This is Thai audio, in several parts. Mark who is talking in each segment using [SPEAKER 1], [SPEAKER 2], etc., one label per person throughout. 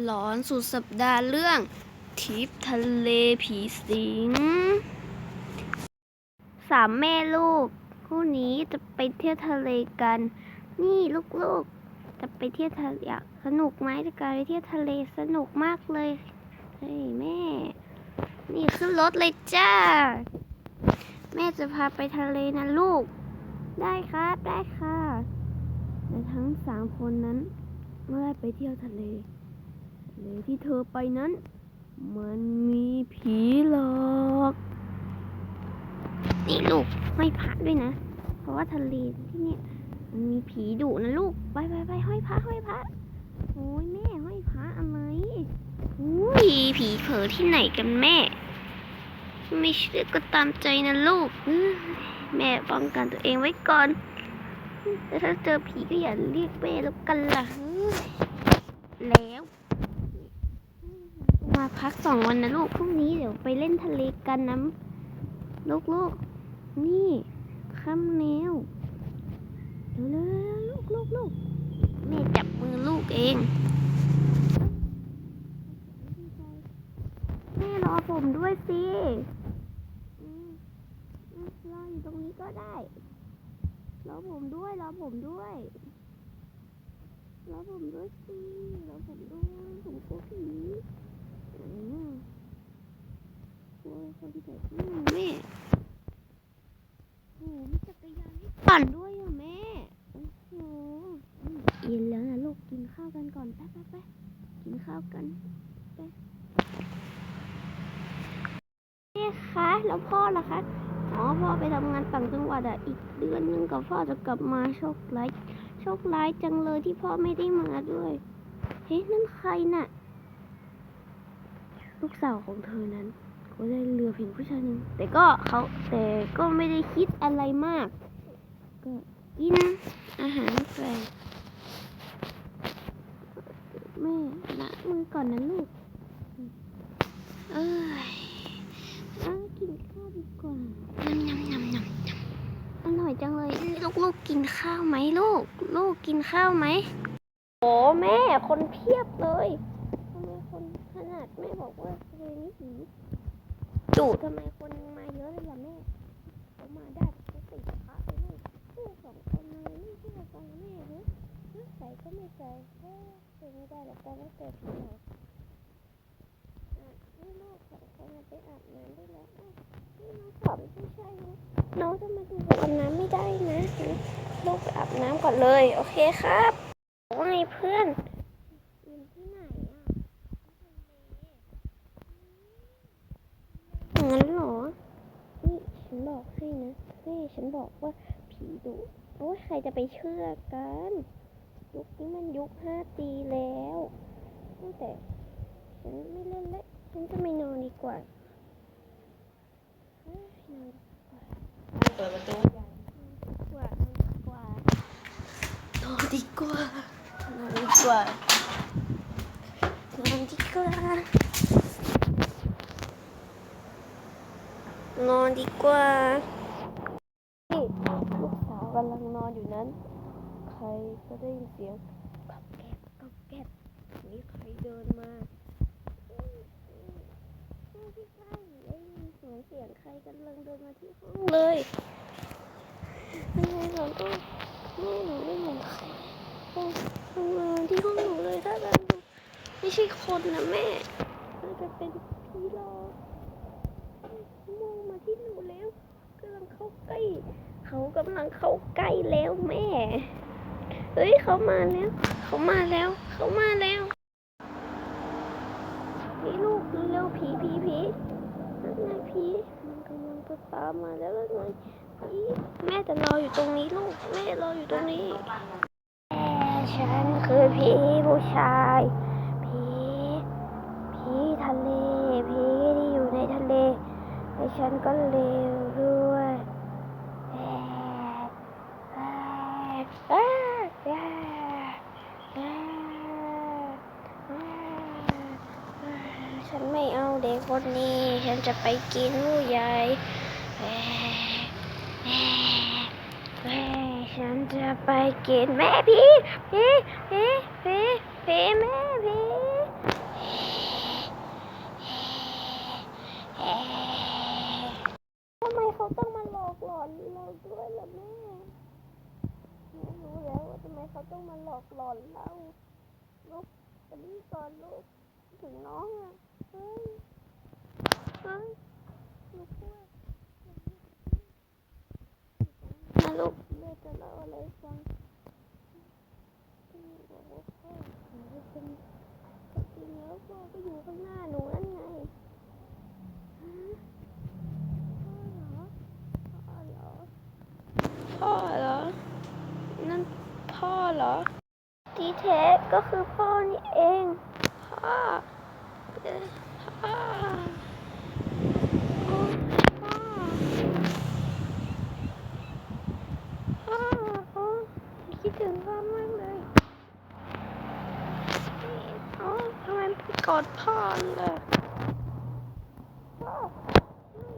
[SPEAKER 1] หลอนสุดสัปดาห์เรื่องทริปทะเลผีสิงสามแม่ลูก คู่นี้จะไปเที่ยวทะเลกัน นี่ลูกๆ จะไปเที่ยวทะเลสนุกไหมจะการไปเที่ยวทะเลสนุกมากเลยเฮ้ยแม่ นี่ขึ้นรถเลยจ้า แม่จะพาไปทะเลนะลูก ได้ครับได้ค่ะและทั้งสามคนนั้นเมื่อได้ไปเที่ยวทะเล เลที่เธอไปนั้น มันมีผีหลอกนี่ลูกห้อยพระด้วยนะ เพราะว่าทะเลที่นี่มันมีผีดุนะลูก ไปไปไปห้อยพระห้อยพระโอ้ยแม่ห้อยพระอะไรอุ้ยผีเผลอที่ไหนกันแม่ ไม่เชื่อก็ตามใจนะลูก แม่ป้องกันตัวเองไว้ก่อนแต่ถ้าเจอผีก็อย่าเรียกแม่แล้วกันล่ะแล้ว พักสองวันนะลูกพรุ่งนี้เดี๋ยวไปเล่นทะเลกันนะลูกลูกๆนี่ค่ำแนวเร็วเร็วลูกลูกลูกแม่จับมือลูกเองแม่รอผมด้วยสิอืมอืมรออยู่ตรงนี้ก็ได้รอผมด้วยรอผมด้วยรอผมด้วยสิรอผมด้วยผมกลัวผี อืมกลัวคนที่แบบอืมแม่โอ้โหมีจักรยานให้ปั่นด้วยอะแม่ โอ้โหอืมเย็นแล้วนะลูกกินข้าวกันก่อนไปไปไปกินข้าวกันไปแม่คะแล้วพ่อล่ะคะอ๋อพ่อไปทำงานต่างจังหวัดอะอีกเดือนนึงกับพ่อจะกลับมาโชคร้ายโชคร้ายจังเลยที่พ่อไม่ได้มาด้วย เฮ้ยนั่นใครน่ะ ลูกสาวของเธอนั้น ก็ได้เรือเพียงผู้ชายหนึ่งแต่ก็เขาแต่ก็ไม่ได้คิดอะไรมาก ก็กินอาหารไปแม่ละมือก่อนนะลูก เอ้ยเอากินข้าวดีกว่ายำยำยำยำอร่อยจังเลย ลูกๆกินข้าวไหมลูก ลูกกินข้าวไหมโอ้แม่คนเพียบเลยทำไมคนขนาดแม่บ อกว่ทะเลนี้ผีดุทำไมคนมาเยอะเลยล่ะแม่เขามาได้เขาติดพระไปเลยลูกสองคนเลยไม่เชื่อฟังแม่หรือใส่ก็ไม่ใส่เอ้ยใส่ไม่ได้หรอกแต่ว่าเจอผีหรอกอะนี่ลูกสองคนไปอาบน้ำได้แล้วนี่น้องสอนไม่ใช่นะน้องจะมาดูอาบน้ำไม่ได้นะลูกไปอาบน้ำก่อนเลย โอเคครับว่าไงเพื่อนอยู่ที่ไหนอะ งั้นเหรอ นี่ฉันบอกให้นะเฮ้ยฉันบอกว่าผีดุโอ้ยใครจะไปเชื่อกัน ยุคนี้มันยุค 5G แล้วตั้งแต่ฉันไม่เล่นแล้วฉันจะไม่นอนดีกว่า เปิ
[SPEAKER 2] ดประตู
[SPEAKER 1] กว่ากว่านอนดีกว่านอนดีกว่านอนดีกว่า นอนดีกว่านี่ลูกสาวกำลังนอนอยู่นั้น ใครก็ได้ยินเสียงกอบแกบกอบแกบมีใครเดินมาพี่ใช่ได้ยินเสียงเสียงใครกำลังเดินมาที่ห้องเลยยังไงเราก็แม่หนูไม่เหมือนใครโอ้ทำงานที่ห้องหนูเลยถ้าแบบไม่ใช่คนนะแม่น่าจะเป็นผีหลอกมอง ที่หนูแล้วกำลังเข้าใกล้ เขากำลังเข้าใกล้แล้วแม่ เฮ้ยเขามาแล้ว เขามาแล้ว เขามาแล้วนี่ลูกเร็วผีผีผีนั่นไงผีมันกำลังจะตามมาแล้วนั่นไงผีแม่จะรออยู่ตรงนี้ลูก แม่รออยู่ตรงนี้แม่ฉันคือผีผู้ชาย ก็เลวด้วยแแแแแฉันไม่เอาเด็กคนนี้ ฉันจะไปกินผู้ใหญ่ฉันจะไปกินแม่พี่พี่พี่พี่พี่แม่พี่ อนเราด้วยล่ะแม่ไม่รู้แล้วว่าทำไมเขาต้องมาหลอกหลอนเราลูกตอนนี้ก่อนลูกถึงน้องอะเฮ้ยเฮ้ยลูกกลัวนะลูกแม่จะเล่าอะไรฟังที่บอกว่าพ่อหนูเป็นจริงแล้วพ่อก็อยู่ข้างหน้าหนูนั่นไง พ่อเหรอพ่อเหรอ นั่นพ่อเหรอ ที่แท้ก็คือพ่อนี่เอง พ่อเอ่อพ่อโอ้พ่อ พ่อโอ้คิดถึงพ่อมากเลยนี่โอ้ทำไมไม่กอดพ่อเลยพ่ออืม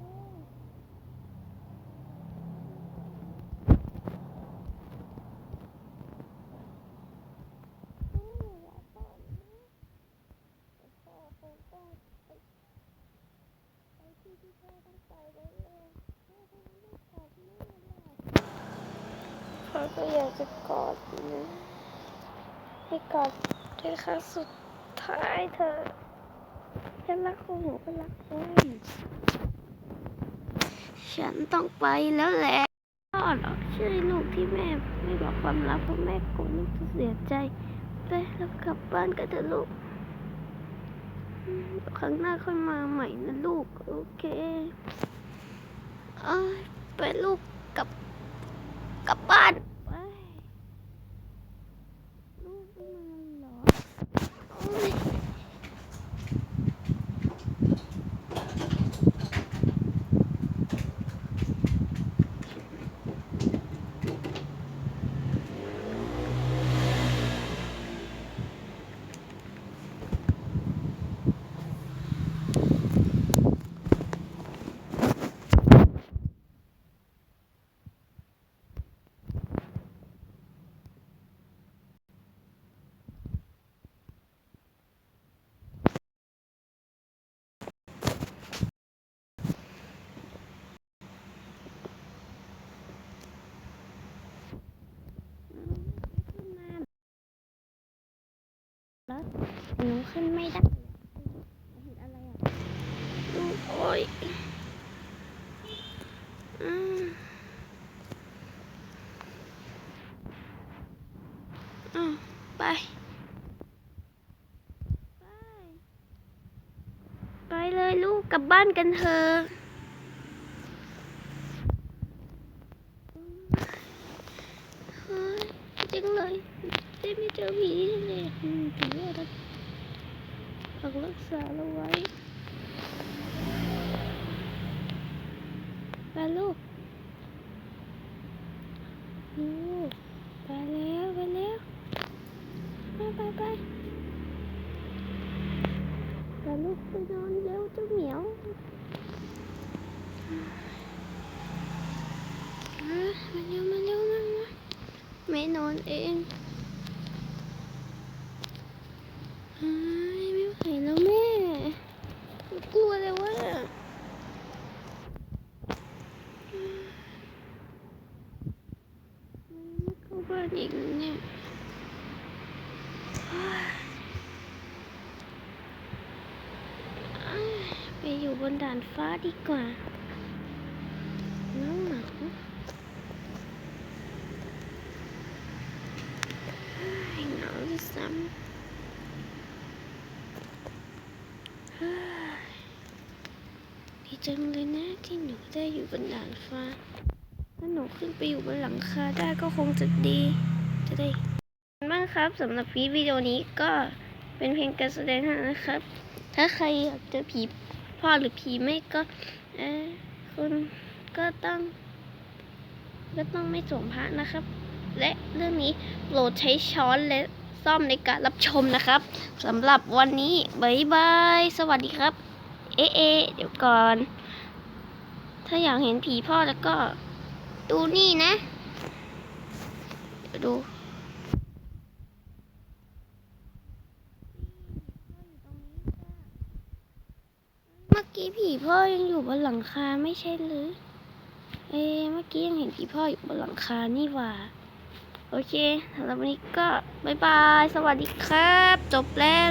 [SPEAKER 1] อืม อืมอย่าสอนนะแต่พ่อคงต้องไปไปที่ที่พ่อต้องไปแล้วแหละพ่อคงไม่กอดแม่หรอก พ่อก็อยากจะกอดนะให้กอดเป็นครั้งสุดท้ายเถอะฉันรักของหนูก็รักคุณฉันต้องไปแล้วแหละพ่อหรอใช่วยลูกที่แม่ไม่บอกความลับเพราะแม่กลัวลูกจะเสียใจ ไปเรากลับบ้านกันเถอะลูกครั้งหน้าค่อยมาใหม่นะลูก โอเคเอ้ยไปลูกกลับกลับบ้านไปลูกไม่มาเหรอโอ้ยขึ้นมาแล้ว หนูขึ้นไม่ได้เห็นอะไรอะลูกโอ้ยอืมอะไป ไป ไปเลยลูกกลับบ้านกันเถอะเฮ้ยจริงเลยได้ไม่เจอผีเลยอืมผีอะไรฝากรักษาเราไว้ไปลูกลูกไปแล้วไปแล้วไปไปไปไปลูกไปนอนเร็วเจ้าเหมียวอะมาเร็วมาเร็วมามา ไม่นอนเองอ้ายไม่ไหวแล้วแม่ กลัวเลยว่าไม่เข้าบ้านอีกเนี่ยไปอยู่บนด่านฟ้าดีกว่าน้องหนาวอ้ายหนาว ด้วยซ้ำดีจังเลยนะที่หนูได้อยู่บนดานฟ้า ถ้าหนูขึ้นไปอยู่บนหลังคาได้ก็คงจะดี จะได้มากครับสำหรับพีวิดีโอนี้ก็เป็นเพียงการแสดงเท่านั้นนะครับ ถ้าใครอยากเจอผีพ่อหรือผีไม่ก็เออคุณก็ต้อง ก็ต้องไม่สวมพระนะครับ และเรื่องนี้โปรดใช้ช้อนและ ซ่อมในการรับชมนะครับสำหรับวันนี้บายบาย สวัสดีครับ เอเอะเดี๋ยวก่อน ถ้าอยากเห็นผีพ่อแล้วก็ดูนี่นะเดี๋ยวดูเมื่อกี้ผีพ่อยังอยู่บนหลังคาไม่ใช่หรือ เอ๊เมื่อกี้ยังเห็นผีพ่ออยู่บนหลังคานี่ว่า โอเคสำหรับวันนี้ก็ บายบาย สวัสดีครับ จบแล้ว